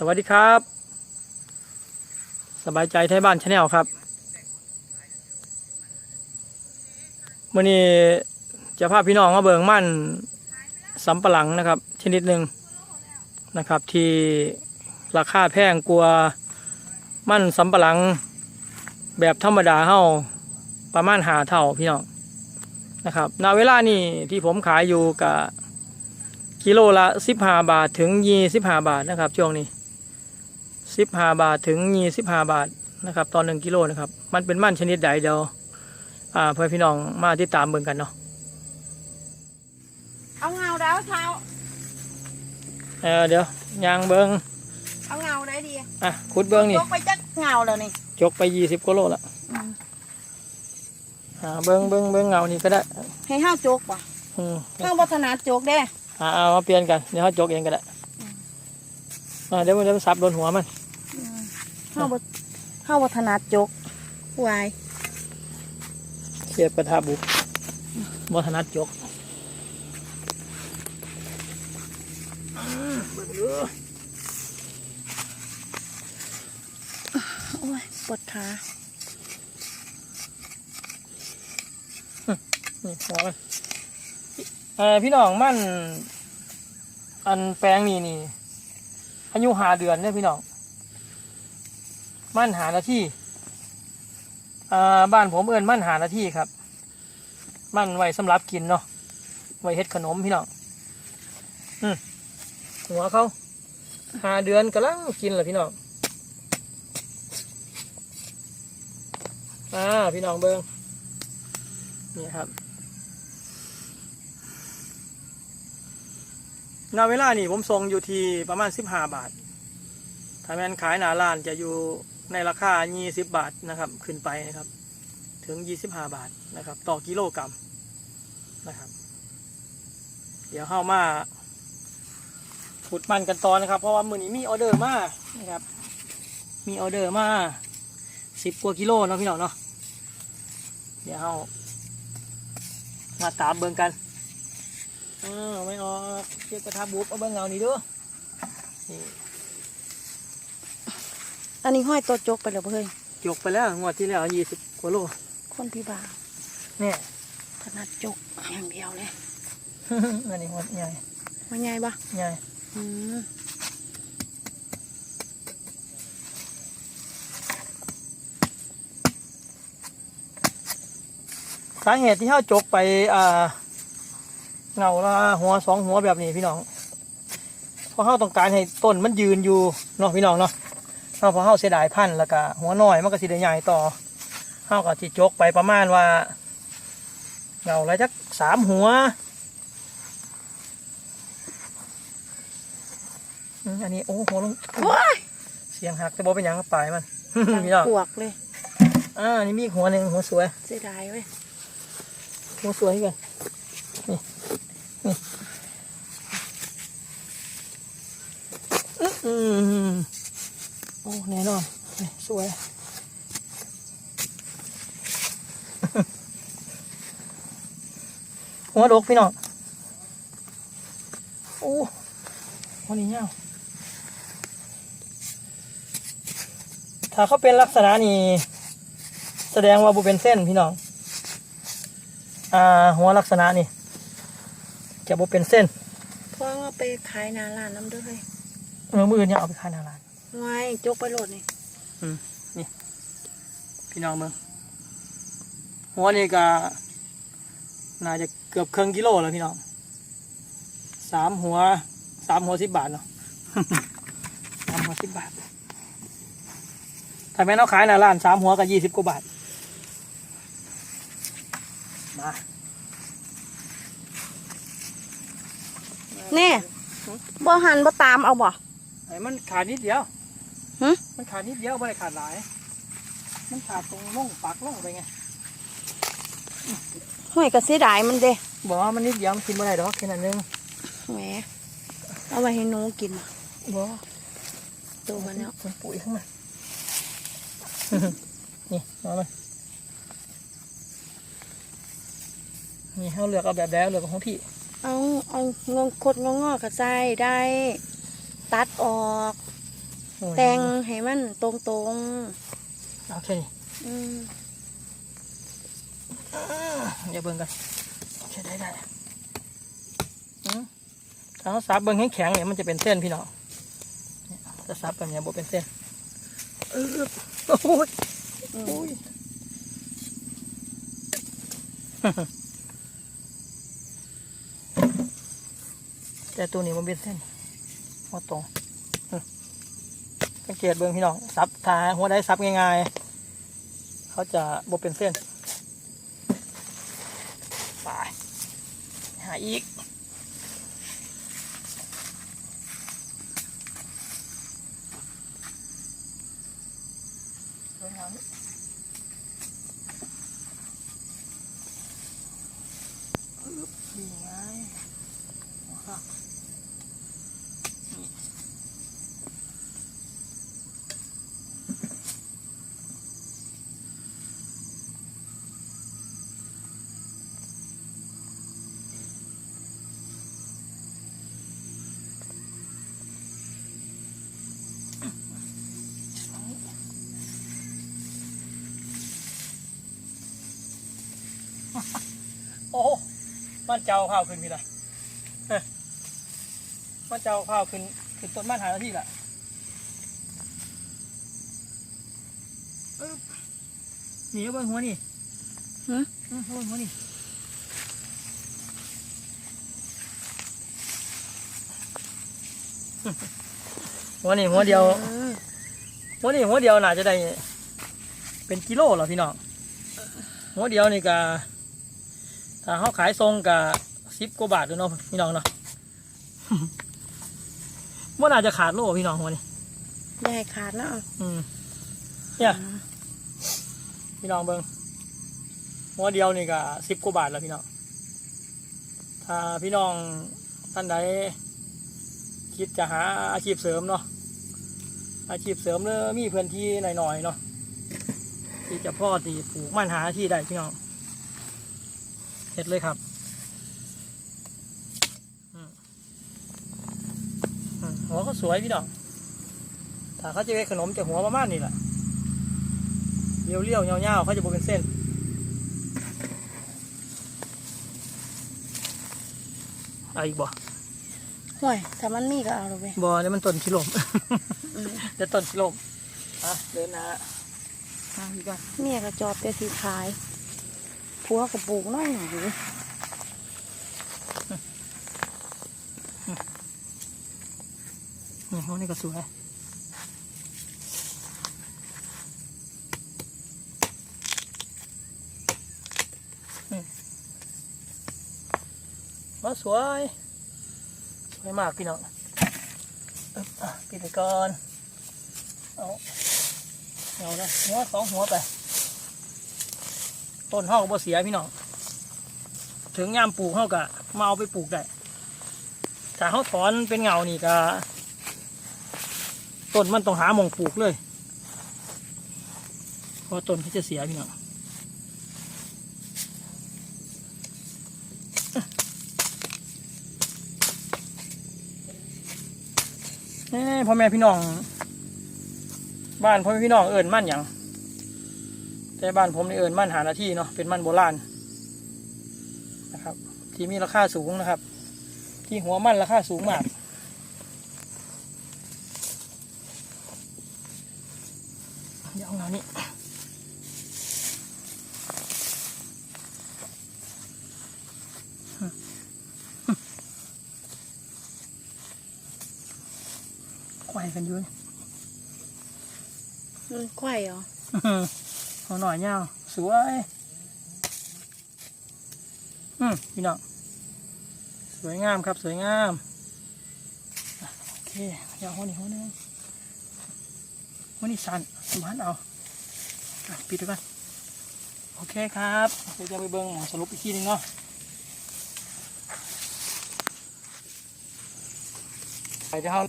สวัสดีครับ สบายใจไทยบ้านชาแนลครับมื่อนี้จะพาพี่น้องมาเบิงมั่นสำปะหลังนะครับ ชนิดหนึ่งนะครับ ที่ราคาแพงกลัวมั่นสำปะหลัง แบบธรรมดาเฮาประมาณหาเท่าพี่น้องนะครับณเวลานี้ที่ผมขายอยู่กับกิโลละสิบห้าบาทถึงยี่สิบห้าบาทนะครับช่วงนี้ สิบห้าบาทถึงยี่สิบห้าบาทนะครับตอนหนึ่งกิโลนะครับ มันเป็นมันชนิดใดเดียวอ่าเพื่อพี่น้องมาติดตามเบิ่งกันเนาะเอาเงาดาวเท้าเออเดี๋ยวยางเบิ่งเอาเงาได้ดีอะขุดเบิ่งนี่ยกไปจักเงาแล้วนี่จกไปยี่สิบกิโลละอ่าเบิ่งเบิ่งเบิ่งเงานี่ก็ได้ให้ห้าจกป่ะอืมห้าวัฒนาจกเด้อ่าเอามาเปลี่ยนกันเดี๋ยวเขาจกเองก็ได้อ่าเดี๋ยวมันจะสับโดนหัวมัน ห้าวัห้าวัฒนาจกวายเสียบกระทะบุกวัฒนัดจกอ่าเบิ่งดูโอ้ยปวดขานี่หัวมันเออพี่น้องมัน อันแปลงนี่นี่อายุหาเดือนเนี่ยพี่น้อง มันหาหน้าที่อ่าบ้านผมเอิ้นมันหาหน้าที่ครับ มันไว้สำหรับกินเนาะไว้เฮ็ดขนมพี่น้องอืหัวเขาหาเดือนกำลังกินเหรอพี่น้องอ่าพี่น้องเบิงนี่ครับณเวลานี่ผมส่งอยู่ที่ประมาณสิบห้าบาท ถ้าแมนขายหนาร้านจะอยู่ ในราคายี่สิบาทนะครับ ขึ้นไปนะครับ ถึงยี่สิบาทนะครับ ต่อกิโลกรัมนะครับ เดี๋ยวเข้ามาขุดมันกันต่อนะครับ เพราะว่ามือนี้มีออเดอร์มานะครับ มีออเดอร์มาสิบกว่ากิโลเนาะพี่น้องเนาะเดี๋ยวเรามาตามเบิ่งกันอ้าวไม่ออกเชือกกระทาบุบเอาเบิ่งเงานี่ดูนี่ อันนี้ห้อยตัวจกไปแล้วบ่เฮ้ยจกไปแล้วงวดที่แล้วยี่สิบกว่าโลคนพี่บ่าวเนี่ยถนัดจกอย่างเดียวเลยอันนี้งวดใหญ่มันใหญ่ปะใหญ่อืมสาเหตุที่เขาจกไปอ่าเงาละหัวสองหัวแบบนี้พี่น้องเพราะเขาต้องการให้ต้นมันยืนอยู่เนาะพี่น้องเนาะ เอาเพราะเขาเสียดายพันธุ์แล้วก็หัวน้อยมันก็สิได้ใหญ่ต่อเขาก็ที่จกไปประมาณว่าเงาละจักสามหัวอืมอันนี้โอ้หัวลงโอ้ยเสียงหักแต่บอเป็นหยังก็ปลายมันพี่น้องปวกเลยอ่านี่มีอีกหัวหนึ่งหัวสวยเสียดายเว้ยหัวสวยกันนี่นี่อื้ออืมโอ้แน่นอนนี่สวยหัวดกพี่น้องโอ้หัวนี้เงาถ้าเขาเป็นลักษณะนี้แสดงว่าบุเป็นเส้นพี่น้อง อ่า หัวลักษณะนี่จะบุเป็นเส้นพ่อเอาไปขายหนาร้านน้ำเด้วยเออมืออื่นเนี่ยเอาไปขายหนาร้าน ไว้จกไปโหลดนี่ พี่น้องเมืองหัวนี่ก็น่าจะเกือบครึ่งกิโลแล้วพี่น้องสามหัวสามหัวสิบบาทเนาะ สามหัวสิบบาทถ้าแม่นเอาขายหน้าร้านสามหัวก็ยี่สิบกว่าบาท มานี่บ่หันบ่ตามเอาบ่ไอ้มันขาดนิดเดียว หึ มันขาดนิดเดียวไม่ได้ขาดหลาย มันขาดตรงล่องปักล่องไปไงห้อยก็เสียดายมันเด้บอกว่ามันนิดเดียวมันกินไม่ได้ดอกแค่นั้นนึงแหมเอาไว้ให้หนูกินบอกโตมาแล้วมันปุ๋ยข้างในนี่เอามานี่เขาเลือกเอาแบบแล้วเลือกเอาของพี่เอาเอางงคดงงอกระใส่ได้ ตัดออกโอ้ย แต่งให้มันตรงโอเคๆอืมอย่าเบิ่งกันโอเคได้ได้อืมถ้าเราซับเบิ่งแข็งๆเนี่ยมันจะเป็นเส้นพี่น้องเนี่ยถ้าซับแบบเนี้ยบ่เป็นเส้นเออโอ้ยอืมโอ้ยแต่ตัวนี้มันเป็นเส้นหัวตรงอืม สังเกตเบิ่งพี่น้องซับถ้าหัวได้ซับง่ายๆ เขาจะบ่เป็นเส้นไปหาอีกเบิ่งหานี่อึ๊บนี่ไงค่ะ มันเจ้าข้าวขึ้นพี่ละเฮ้ยมันเจ้าข้าวขึ้นขึ้นต้นมันหาหน้าที่ละอึ๊บนี่เอาเบิ่งหัวนี่หึอืมเอาเบิ่งหัวนี่หัวนี่หัวเดียวอืมหัวนี่หัวเดียวน่าจะได้ เป็นกิโลเหรอพี่น้องหัวเดียวนี่ก็ ถ้าเขาขายทรงก็สิบกว่าบาทด้วยเนาะพี่น้องเนาะว่าน่าจะขาดโลพี่น้องหัวนี่อย่าให้ขาดนะเอาอืมเนี่ยพี่น้องเบิงหัวเดียวนี่ก็สิบกว่าบาทแล้วพี่น้อง ถ้าพี่น้องท่านใดคิดจะหาอาชีพเสริมเนาะ อาชีพเสริมเนอะมีพื้นที่หน่อยๆเนาะที่จะพ่อตีปลูกมันหาที่ได้พี่น้อง เห็ดเลยครับอืมอืมหัวก็สวยพี่น้องถ้าเขาจะเวขนมจะหัวประมาณนี้แหละเรียวๆเงาวๆเขาจะบเป็นเส้นเอาอีกบ่ห่วยถ้ามันมีก็เอาเลยเว้ยบ่เนี่ยวมันต้นชิลมอืมเดี๋ยวต้นชิลมอะเดินนะมาพี่ก่อนเมียก็จอบแต่สีขาย ผัวก็ปลูกน้อยหน่อยอยู่นี่ห้องนี้ก็สวยมาสวย สวยมากพี่น้องอึ๊บอะปิดไปก่อน เอาเอานะหัวสองหัวไป ต้นห้องบ่เสียพี่น้องถึงยามปลูกเฮากะมาเอาไปปลูกได้ถ้าเขาถอนเป็นเงานี่ก็ต้นมันต้องหาหมองปลูกเลยเพราะต้นเขาจะเสียพี่น้องเอ้พ่อแม่พี่น้อง บ้านพ่อแม่พี่น้องเอิญมั่นอย่าง แต่บ้านผมนี่เอิญมั่นหาหน้าที่เนาะเป็นมั่นโบราณนะครับ ที่มีราคาสูงนะครับ ที่หัวมันราคาสูงมากเดี๋ยวเอาเงานี้ควายกันอยู่นี่มันควายเหรออื้อ หือเอาหน่อยเงาสวย อืมพี่น้องสวยงามครับสวยงามโอเคเดี๋ยวหัวนี้หัวหนึงหัวนี้สันสมานเอาปิดไว้ก่อนโอเคครับเดี๋ยวจะไปเบิ้งหมอสรุปอีกทีหนึงเนาะไปจะเอา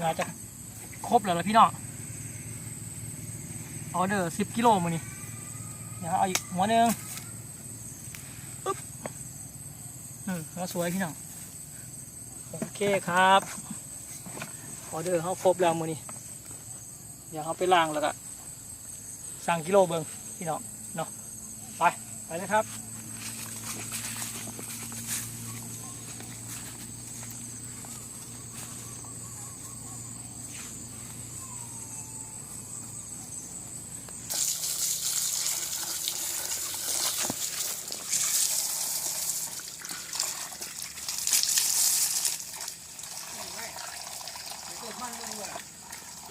น่าจะครบแล้วล่ะพี่น้องออเดอร์สิบกิโลมือนี่เดี๋ยวเอาอีกหัวหนึ่งปึ๊บอืมหัวสวยพี่น้องโอเคครับออเดอร์เขาครบแล้วมือนี้เดี๋ยวเขาไปล้างแล้วก็สั่งกิโลเบิงพี่น้องเนาะไปไปเลยครับ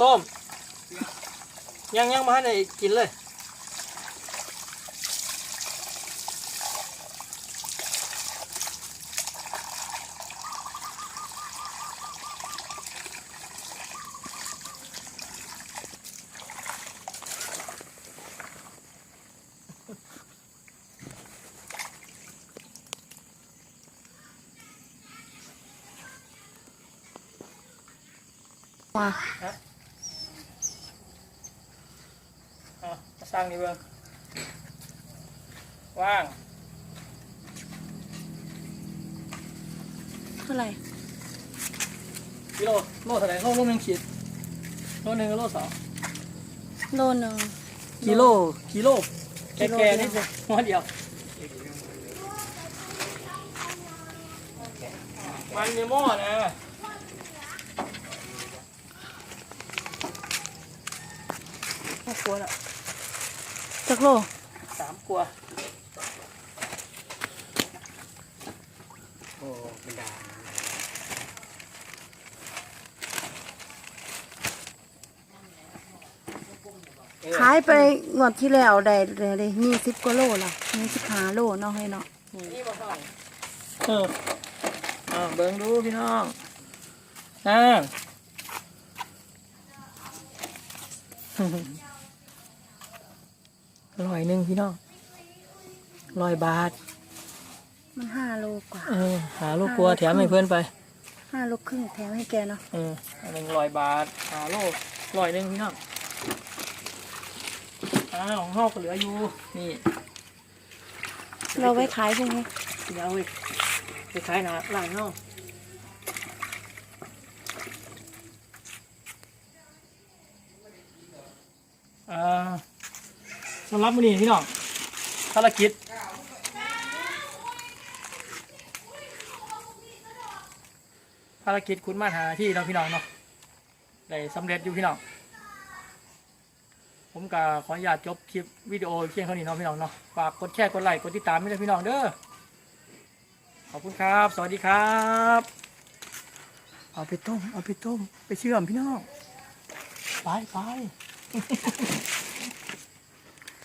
ต้ม ยังยังมาให้ได้กินเลยมาอะมาสร้างนี่เบิ้งว่างเท่าไหร่กิโลโลเท่าไหร่โลโลหนึ่งขีดโลหนึ่งกับโลสองโลหนึ่ง กิโลกิโลกิโล แก่เดียวๆนี่สิหัวเดียวมันในหม้อนะไม่กลัวละ จักโลสามกลัวโอ้เป็นดาขายไปงวดที่แล้วได้เลยยี่สิบกว่าโลละยี่สิบห้าโลเนาะให้เนาะนี่มาเท่าไหร่เอออ่าเบิ่งดูพี่น้องอ่า ร้อยหนึ่งพี่น้องร้อยบาท มันห้าโลกว่า เออ หาลูกกลัวแถมให้เพื่อนไปห้าโลครึ่งแถมให้แกเนาะ เอออันหนึ่งร้อยบาทหาโลร้อยหนึ่งพี่น้องอ้าวของเฮาก็เหลืออยู่ นี่เราไว้ขายพวกนี้เดี๋ยวเอาไปไปขายหนาร้านเฮาอ่า สำหรับมื้อนี้พี่น้องภารกิจภารกิจคุณมาหาที่เราพี่น้องเนาะได้สำเร็จอยู่พี่น้องผมก็ขออนุญาตจบคลิปวิดีโอเพียงเท่านี้เนาะพี่น้องเนาะฝากกดแชร์กดไลค์กดติดตามด้วยพี่น้องเด้อขอบคุณครับ สวัสดีครับ เอาไปต้ม เอาไปต้ม ไปเชื่อมพี่น้อง ไปไป